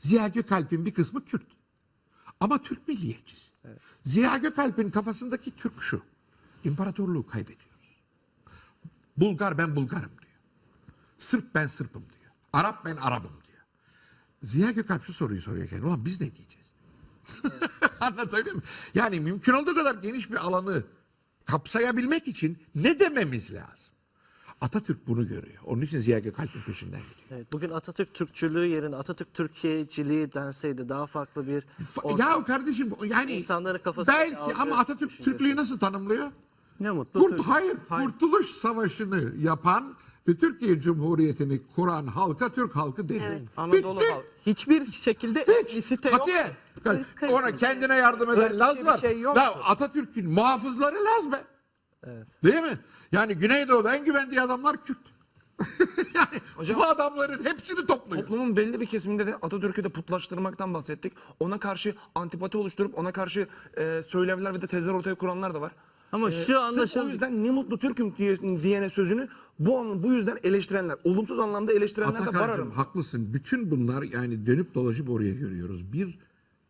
Ziya Gökalp'in bir kısmı Kürt. Ama Türk milliyetçisi. Ziya Gökalp'in kafasındaki Türk şu. İmparatorluğu kaybediyoruz. Bulgar ben Bulgarım diyor. Sırp ben Sırpım diyor. Arap ben Arabım diyor. Ziya Gökalp şu soruyu soruyor kendine. Ulan biz ne diyeceğiz? Anlatabiliyor muyum? Yani mümkün olduğu kadar geniş bir alanı kapsayabilmek için ne dememiz lazım? Atatürk bunu görüyor. Onun için Ziya Gökalp'in peşinden gidiyor. Evet, bugün Atatürk Türkçülüğü yerine Atatürk Türkiye'ciliği denseydi daha farklı bir ortam- Ya kardeşim yani İnsanların kafasındaki belki ama Atatürk. Türklüğü nasıl tanımlıyor? Ne mutlu. Kurt, Türk. hayır, Kurtuluş Savaşı'nı yapan ve Türkiye Cumhuriyeti'ni kuran halka Türk halkı denir. Evet. Anadolu halkı. Hiçbir şekilde etnisite yok. Irk- Ona kendine yardım eden Laz var. şey. Ya Atatürk'ün muhafızları Laz be. Evet. Değil mi? Yani Güneydoğu'da en güvendiği adamlar Kürt. yani bu adamların hepsini topluyor. Toplumun belli bir kesiminde de Atatürk'ü de putlaştırmaktan bahsettik. Ona karşı antipati oluşturup ona karşı e, söylemler ve de tezler ortaya kuranlar da var. Ama E, şu sırf anlaşıldı. o yüzden ne mutlu Türk'üm diye, diyene sözünü bu bu yüzden eleştirenler, olumsuz anlamda eleştirenler de var aramızda. haklısın. Bütün bunlar yani dönüp dolaşıp oraya görüyoruz. Bir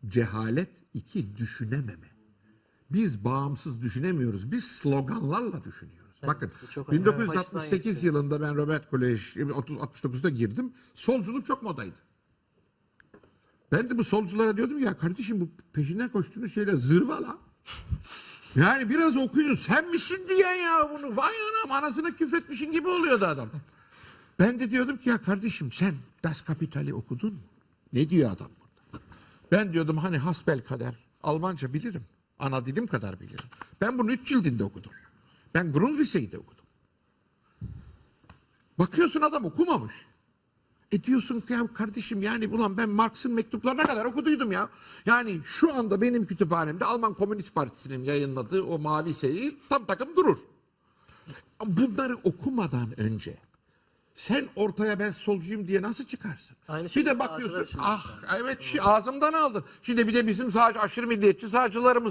cehalet, iki düşünememe. Biz bağımsız düşünemiyoruz. Biz sloganlarla düşünüyoruz. Bakın bu çok önemli. 1968 yılında ben Robert Kolej 30 69'da girdim. Solculuk çok modaydı. Ben de bu solculara diyordum ya kardeşim bu peşinden koştuğunuz şeyler zırva la. Yani biraz okuyun. Sen misin diyen ya bunu. Vay anam anasını küfretmişin gibi oluyordu adam. Ben de diyordum ki ya kardeşim sen Das Kapital'i okudun mu? Ne diyor adam burada? Ben diyordum hani hasbel kader Almanca bilirim. Ana dilim kadar bilirim. Ben bunu üç cildinde okudum. Ben Grundrisse'yi de okudum. Bakıyorsun adam okumamış. E diyorsun ki ya kardeşim yani ulan ben Marx'ın mektuplarına kadar okuduydum ya. Yani şu anda benim kütüphanemde Alman Komünist Partisi'nin yayınladığı o mavi seri tam takım durur. Bunları okumadan önce sen ortaya ben solcuyum diye nasıl çıkarsın? Aynı bir şeyi de bakıyorsun ah evet şi- ağzımdan aldın. Şimdi bir de bizim sağcı aşırı milliyetçi sağcılar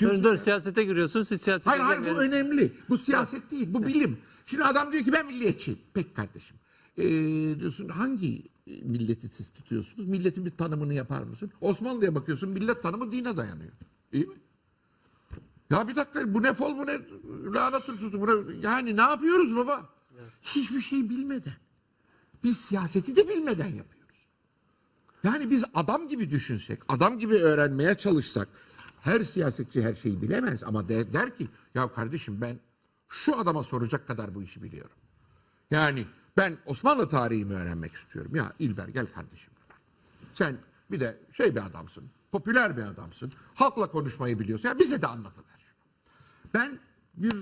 Dur, dur, siyasete giriyorsun. Siz siyasete Hayır hayır bu önemli. Bu siyaset değil, bu bilim. Şimdi adam diyor ki ben milliyetçiyim. Peki kardeşim. Ee, diyorsun hangi milleti siz tutuyorsunuz? Milletin bir tanımını yapar mısın? Osmanlı'ya bakıyorsun millet tanımı dine dayanıyor. İyi mi? Ya bir dakika bu ne fol bu ne lanet turşusu bu ne? Yani ne yapıyoruz baba? Hiçbir şey bilmeden. Biz siyaseti de bilmeden yapıyoruz. Yani biz adam gibi düşünsek, adam gibi öğrenmeye çalışsak, her siyasetçi her şeyi bilemez ama de- der ki, ya kardeşim ben şu adama soracak kadar bu işi biliyorum. Yani ben Osmanlı tarihimi öğrenmek istiyorum. Ya İlber gel kardeşim. Sen bir de şey bir adamsın, popüler bir adamsın, halkla konuşmayı biliyorsun. Ya bize de anlatıver. Ben bir e,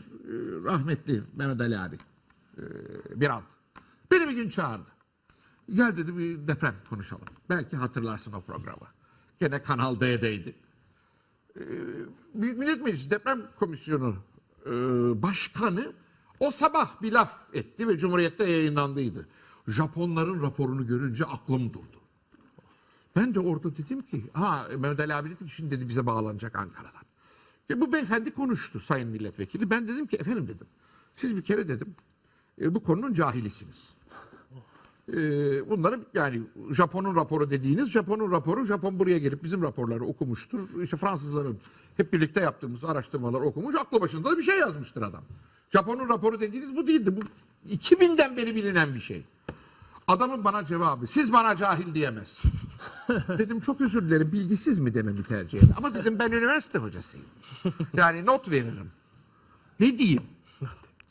rahmetli Mehmet Ali abi, bir alt. Beni bir gün çağırdı. Gel dedi bir deprem konuşalım. Belki hatırlarsın o programı. Gene Kanal D'deydi. Ee, Büyük Millet Meclisi Deprem Komisyonu e, Başkanı o sabah bir laf etti ve Cumhuriyet'te yayınlandıydı. Japonların raporunu görünce aklım durdu. Ben de orada dedim ki, ha Mehmet Ali abi dedi ki şimdi dedi bize bağlanacak Ankara'dan. Ve bu beyefendi konuştu sayın milletvekili. Ben dedim ki efendim dedim. Siz bir kere dedim e, bu konunun cahilisiniz. Ee, bunları yani Japon'un raporu dediğiniz Japon'un raporu Japon buraya gelip bizim raporları okumuştur. İşte Fransızların hep birlikte yaptığımız araştırmalar okumuş. Aklı başında da bir şey yazmıştır adam. Japon'un raporu dediğiniz bu değildi. Bu 2000'den beri bilinen bir şey. Adamın bana cevabı siz bana cahil diyemez. dedim çok özür dilerim bilgisiz mi dememi tercih ederim. Ama dedim ben üniversite hocasıyım. Yani not veririm. Ne diyeyim?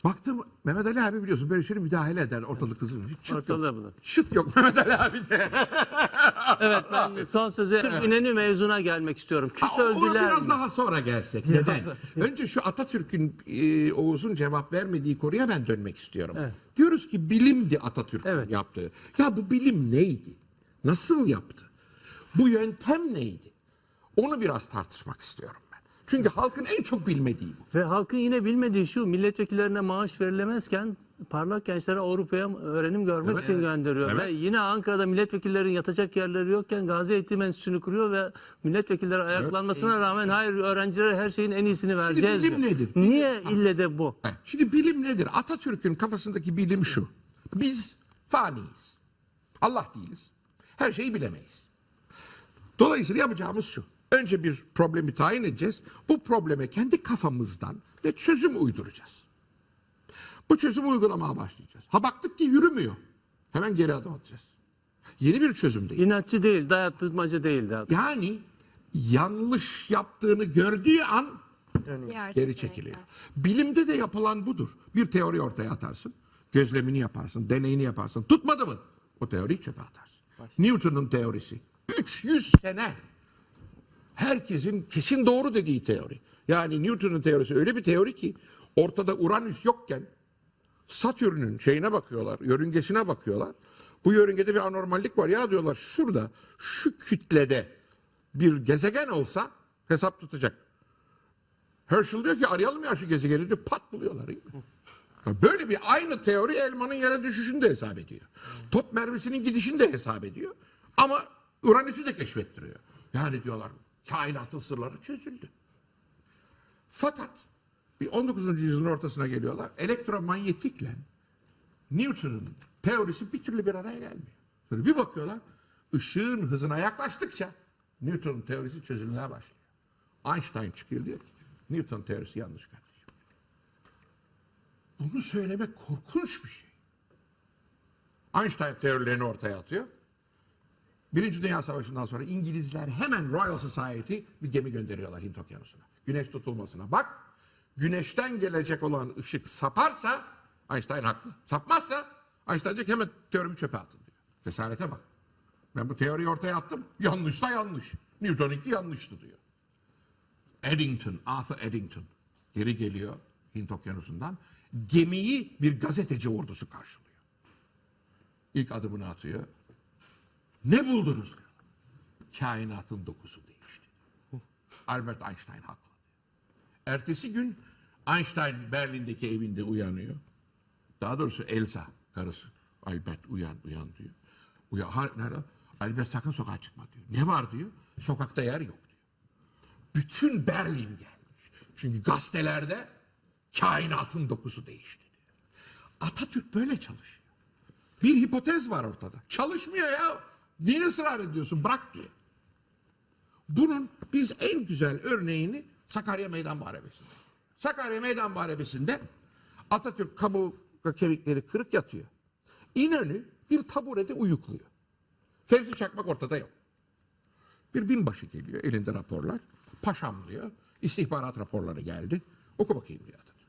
Baktım Mehmet Ali abi biliyorsun böyle şeyleri müdahale eder ortalık. Hiç çıt Ortalığı yok. Çıt yok Mehmet Ali abi de. Evet ben son sözü İnönü mevzuna gelmek istiyorum. Kürt Ha, Ona öldüler biraz mi? daha sonra gelsek. Neden? Önce şu Atatürk'ün e, Oğuz'un cevap vermediği konuya ben dönmek istiyorum. Evet. Diyoruz ki bilimdi Atatürk'ün Evet. yaptığı. Ya bu bilim neydi? Nasıl yaptı? Bu yöntem neydi? Onu biraz tartışmak istiyorum. Çünkü halkın en çok bilmediği bu. Ve halkın yine bilmediği şu milletvekillerine maaş verilemezken parlak gençlere Avrupa'ya öğrenim görmek Evet. için gönderiyor. Evet. Ve yine Ankara'da milletvekillerin yatacak yerleri yokken Gazi Eğitim Enstitüsü'nü kuruyor ve milletvekilleri ayaklanmasına rağmen hayır öğrencilere her şeyin en iyisini vereceğiz. bilim diyor. nedir? Niye ille de bu? Şimdi bilim nedir? Atatürk'ün kafasındaki bilim şu. Biz faniyiz. Allah değiliz. Her şeyi bilemeyiz. Dolayısıyla yapacağımız şu. Önce bir problemi tayin edeceğiz. Bu probleme kendi kafamızdan bir çözüm uyduracağız. Bu çözümü uygulamaya başlayacağız. Ha baktık ki yürümüyor. Hemen geri adım atacağız. Yeni bir çözüm değil. İnatçı değil, dayattırmacı değil. de. Yani yanlış yaptığını gördüğü an Diğer geri çekiliyor. Bilimde de yapılan budur. Bir teori ortaya atarsın. Gözlemini yaparsın, deneyini yaparsın. Tutmadı mı? O teoriyi çöpe atarsın. Newton'un teorisi. 300 sene herkesin kesin doğru dediği teori. Yani Newton'un teorisi öyle bir teori ki ortada Uranüs yokken Satürn'ün şeyine bakıyorlar, yörüngesine bakıyorlar. Bu yörüngede bir anormallik var. Ya diyorlar şurada şu kütlede bir gezegen olsa hesap tutacak. Herschel diyor ki arayalım ya şu gezegeni diyor pat buluyorlar. Böyle bir aynı teori elmanın yere düşüşünü de hesap ediyor. Top mermisinin gidişini de hesap ediyor. Ama Uranüs'ü de keşfettiriyor. Yani diyorlar kainatın sırları çözüldü. Fakat bir 19. yüzyılın ortasına geliyorlar. Elektromanyetikle Newton'un teorisi bir türlü bir araya gelmiyor. Sonra bir bakıyorlar ışığın hızına yaklaştıkça Newton'un teorisi çözülmeye başlıyor. Einstein çıkıyor diyor ki Newton teorisi yanlış kardeşim. Bunu söylemek korkunç bir şey. Einstein teorilerini ortaya atıyor. Birinci Dünya Savaşı'ndan sonra İngilizler hemen Royal Society bir gemi gönderiyorlar Hint Okyanusu'na. Güneş tutulmasına. Bak güneşten gelecek olan ışık saparsa Einstein haklı. Sapmazsa Einstein diyor ki hemen teorimi çöpe atın diyor. Cesarete bak. Ben bu teoriyi ortaya attım. Yanlışsa yanlış. Newton'unki yanlıştı diyor. Eddington, Arthur Eddington geri geliyor Hint Okyanusu'ndan. Gemiyi bir gazeteci ordusu karşılıyor. İlk adımını atıyor. Ne buldunuz? Kainatın dokusu değişti. Albert Einstein haklı. Ertesi gün Einstein Berlin'deki evinde uyanıyor. Daha doğrusu Elsa karısı. Albert uyan uyan diyor. Uyan? Albert sakın sokağa çıkma diyor. Ne var diyor. Sokakta yer yok diyor. Bütün Berlin gelmiş. Çünkü gazetelerde kainatın dokusu değişti diyor. Atatürk böyle çalışıyor. Bir hipotez var ortada. Çalışmıyor ya. Niye ısrar ediyorsun? Bırak diyor. Bunun biz en güzel örneğini Sakarya Meydan Muharebesi'nde. Sakarya Meydan Muharebesi'nde Atatürk kabuğu kemikleri kırık yatıyor. İnönü bir taburede uyukluyor. Fevzi Çakmak ortada yok. Bir binbaşı geliyor elinde raporlar. Paşam diyor. İstihbarat raporları geldi. Oku bakayım diyor Atatürk.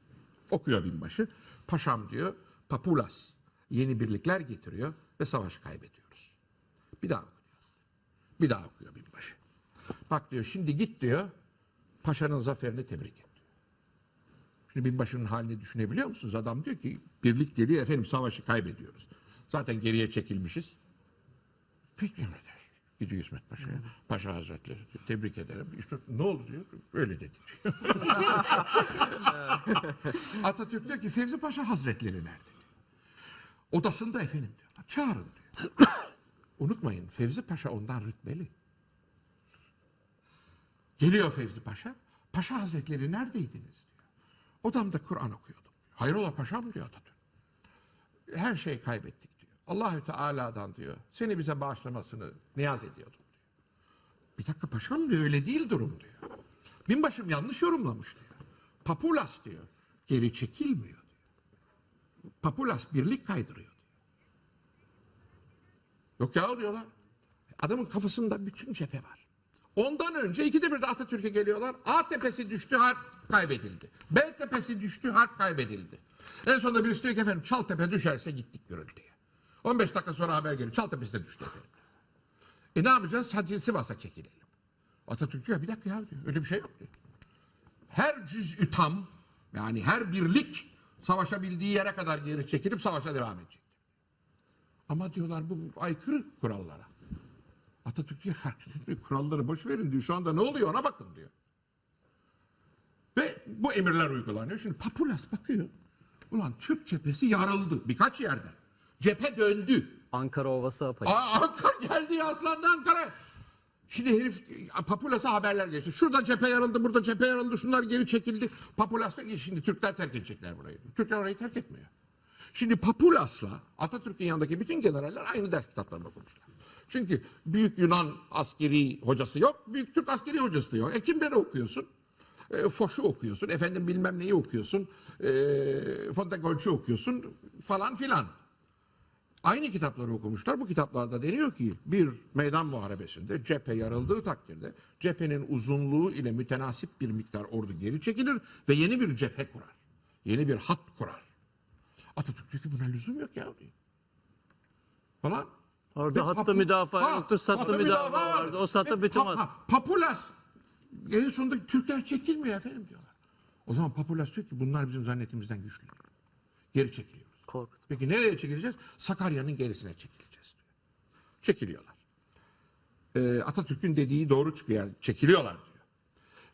Okuyor binbaşı. Paşam diyor. Papulas yeni birlikler getiriyor ve savaşı kaybediyoruz. Bir daha okuyor. Bir daha okuyor binbaşı. Bak diyor şimdi git diyor. Paşanın zaferini tebrik et. diyor. Şimdi binbaşının halini düşünebiliyor musunuz? Adam diyor ki birlik geliyor efendim savaşı kaybediyoruz. Zaten geriye çekilmişiz. Peki emreder. Gidiyor İsmet Paşa'ya. Paşa Hazretleri diyor, tebrik ederim. İşte ne oldu diyor. Öyle dedi diyor. Atatürk diyor ki Fevzi Paşa Hazretleri nerede? diyor. Odasında efendim diyor. Çağırın diyor. Unutmayın Fevzi Paşa ondan rütbeli. Geliyor Fevzi Paşa. Paşa Hazretleri neredeydiniz diyor. Odamda Kur'an okuyordum. Hayrola paşam diyor Atatürk. Her şeyi kaybettik diyor. Allahü Teala'dan diyor. Seni bize bağışlamasını niyaz ediyordum diyor. Bir dakika paşam diyor öyle değil durum diyor. Binbaşım yanlış yorumlamış diyor. Papulas diyor. Geri çekilmiyor diyor. Papulas birlik kaydırıyor. Yok ya diyorlar. Adamın kafasında bütün cephe var. Ondan önce ikide bir de Atatürk'e geliyorlar. A tepesi düştü harp kaybedildi. B tepesi düştü harp kaybedildi. En sonunda birisi diyor ki efendim Çaltepe düşerse gittik gürültüye. 15 dakika sonra haber geliyor. Çaltepe'si de düştü efendim. E ne yapacağız? Hadi Sivas'a çekilelim. Atatürk diyor bir dakika ya diyor. Öyle bir şey yok diyor. Her cüz'ü tam yani her birlik savaşabildiği yere kadar geri çekilip savaşa devam edecek. Ama diyorlar bu aykırı kurallara. Atatürk diyor "Kardeşim, kuralları boş verin diyor. Şu anda ne oluyor ona bakın diyor. Ve bu emirler uygulanıyor. Şimdi Papulas bakıyor. Ulan Türk cephesi yarıldı birkaç yerden. Cephe döndü. Ankara Ovası apaçık. Aa, Ankara geldi ya aslandı Ankara. Şimdi herif Papulas'a haberler geçti. Şurada cephe yarıldı, burada cephe yarıldı, şunlar geri çekildi. Papulas da şimdi Türkler terk edecekler burayı. Türkler orayı terk etmiyor. Şimdi Papulas'la Atatürk'ün yanındaki bütün generaller aynı ders kitaplarını okumuşlar. Çünkü büyük Yunan askeri hocası yok, büyük Türk askeri hocası da yok. E kimleri okuyorsun? E, Foch'u okuyorsun, efendim bilmem neyi okuyorsun, e, Goltz'ü okuyorsun falan filan. Aynı kitapları okumuşlar. Bu kitaplarda deniyor ki bir meydan muharebesinde cephe yarıldığı takdirde cephenin uzunluğu ile mütenasip bir miktar ordu geri çekilir ve yeni bir cephe kurar. Yeni bir hat kurar. Atatürk diyor ki buna lüzum yok ya diyor. Falan. Orada Ve hattı papu- müdafaa Ha, yoktur, satı hattı müdafaa müdafaa vardı. O satı Ve bütün pa- ha, Papulas. En sonunda Türkler çekilmiyor efendim diyorlar. O zaman Papulas diyor ki bunlar bizim zannettiğimizden güçlü. Geri çekiliyoruz. Korkut. Peki nereye çekileceğiz? Sakarya'nın gerisine çekileceğiz diyor. Çekiliyorlar. Ee, Atatürk'ün dediği doğru çıkıyor yani çekiliyorlar diyor.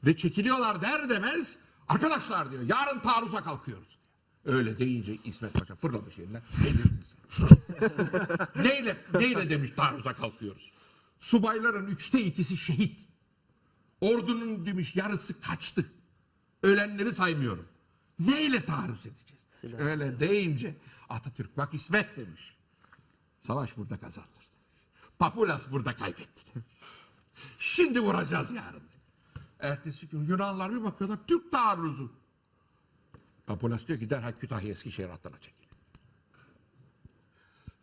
Ve çekiliyorlar der demez arkadaşlar diyor yarın taarruza kalkıyoruz diyor. Öyle deyince İsmet Paşa fırlamış yerinden. "Delirdin sen." neyle, neyle demiş taarruza kalkıyoruz. Subayların üçte ikisi şehit. Ordunun demiş yarısı kaçtı. Ölenleri saymıyorum. Neyle taarruz edeceğiz? Silah. Öyle deyince Atatürk bak İsmet demiş. Savaş burada kazanılır. demiş. Papulas burada kaybetti demiş. Şimdi vuracağız yarın. Ertesi gün Yunanlar bir bakıyorlar Türk taarruzu. Papulas diyor ki derhal Kütahya Eskişehir hattına çekil.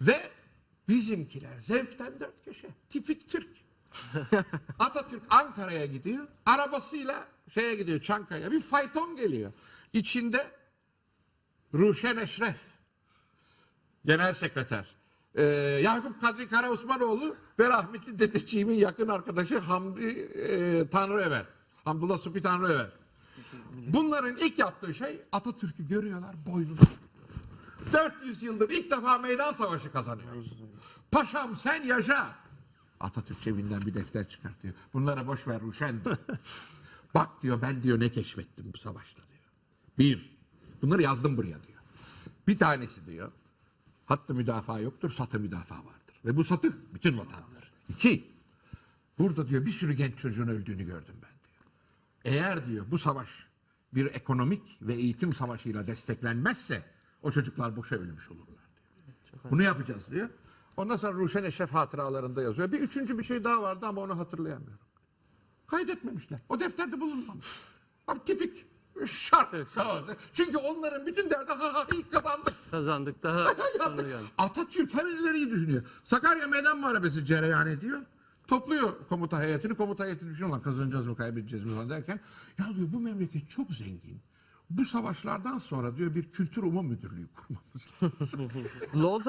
Ve bizimkiler zevkten dört köşe. Tipik Türk. Atatürk Ankara'ya gidiyor. Arabasıyla şeye gidiyor Çankaya. Bir fayton geliyor. İçinde Ruşen Eşref. Genel sekreter. Ee, Yakup Kadri Karaosmanoğlu ve rahmetli dedeciğimin yakın arkadaşı Hamdi e, Tanrıöver. Hamdullah Supi Tanrıöver. Bunların ilk yaptığı şey Atatürk'ü görüyorlar boynuna. 400 yıldır ilk defa meydan savaşı kazanıyoruz. Paşam sen yaşa. Atatürk cebinden bir defter çıkartıyor. Bunlara boş ver Ruşen diyor. Bak diyor ben diyor ne keşfettim bu savaşta diyor. Bir, bunları yazdım buraya diyor. Bir tanesi diyor, hattı müdafaa yoktur, satı müdafaa vardır. Ve bu satı bütün vatandır. İki, burada diyor bir sürü genç çocuğun öldüğünü gördüm ben. Eğer diyor bu savaş bir ekonomik ve eğitim savaşıyla desteklenmezse o çocuklar boşa ölmüş olurlar diyor. Bunu yapacağız diyor. Ondan sonra Ruşen Eşref hatıralarında yazıyor. Bir üçüncü bir şey daha vardı ama onu hatırlayamıyorum. Kaydetmemişler. O defterde bulunmamış. Abi tipik şart. Çünkü onların bütün derdi ha ha ilk kazandık. Kazandık daha. Atatürk hemen ileriyi düşünüyor. Sakarya Meydan Muharebesi cereyan ediyor. Topluyor komuta heyetini. Komuta heyetini düşünüyorlar kazanacağız mı kaybedeceğiz mi falan derken. Ya diyor bu memleket çok zengin. Bu savaşlardan sonra diyor bir kültür umum müdürlüğü kurmamız lazım. Lozan